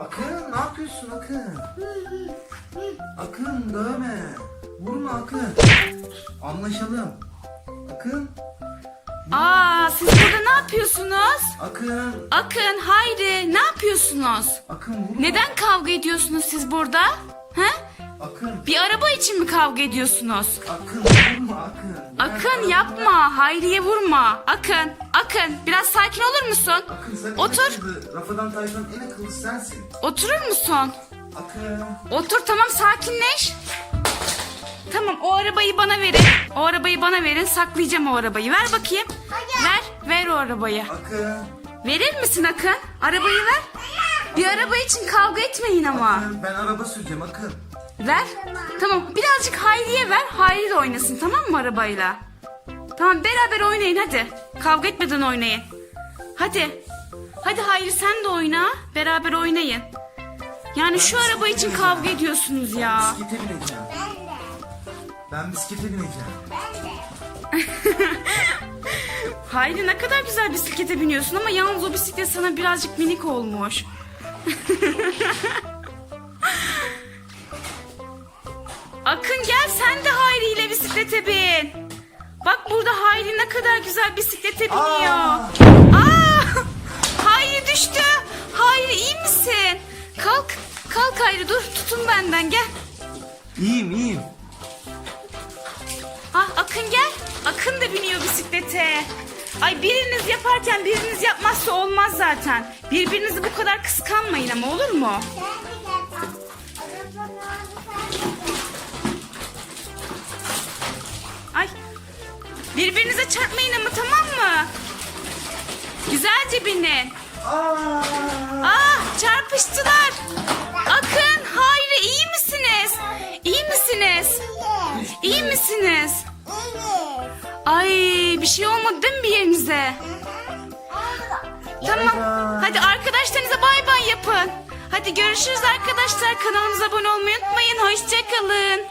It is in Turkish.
Akın ne yapıyorsun Akın? Akın dövme. Vurma Akın. Anlaşalım. Akın. Aa siz burada ne yapıyorsunuz? Akın. Akın, Hayri ne yapıyorsunuz? Akın vurma. Neden kavga ediyorsunuz siz burada? He? Akın. Bir araba için mi kavga ediyorsunuz? Akın vurma Akın. Akın yapma, Hayri'ye vurma. Akın, Akın biraz sakin olur musun? Akın sen Otur. akıllı, Rafadan Tayfa'nın en akıllısı sensin. Oturur musun? Akın. Otur tamam sakinleş. Tamam o arabayı bana verin. O arabayı bana verin saklayacağım o arabayı. Ver bakayım. Ver, ver o arabayı. Akın. Verir misin Akın? Arabayı ver. Bir araba için kavga etmeyin ama. Akın ben araba süreceğim Akın. Ver. Tamam birazcık Hayri'ye ver. Hayri de oynasın tamam mı arabayla? Tamam beraber oynayın hadi. Kavga etmeden oynayın. Hadi. Hadi Hayri sen de oyna. Beraber oynayın. Yani şu araba için kavga ediyorsunuz ya. Bisiklete bineceğim. Ben bisiklete bineceğim. Hayri ne kadar güzel bisiklete biniyorsun ama yalnız o bisiklet sana birazcık minik olmuş. Akın gel sen de Hayri ile bisiklete bin. Bak burada Hayri ne kadar güzel bisiklete biniyor. Aa! Aa! Hayri düştü. Hayri iyi misin? Kalk. Kalk Hayri dur tutun benden gel. İyiyim iyiyim. Ah Akın gel. Akın da biniyor bisiklete. Ay biriniz yaparken biriniz yapmazsa olmaz zaten. Birbirinizi bu kadar kıskanmayın ama olur mu? Birbirinize çarpmayın ama tamam mı? Güzelce binin. Ah çarpıştılar. Akın, Hayri iyi misiniz? İyi misiniz? İyi misiniz? Ay bir şey olmadı değil mi bir yerinize? Tamam. Hadi arkadaşlarınıza bay bay yapın. Hadi görüşürüz arkadaşlar. Kanalımıza abone olmayı unutmayın. Hoşçakalın.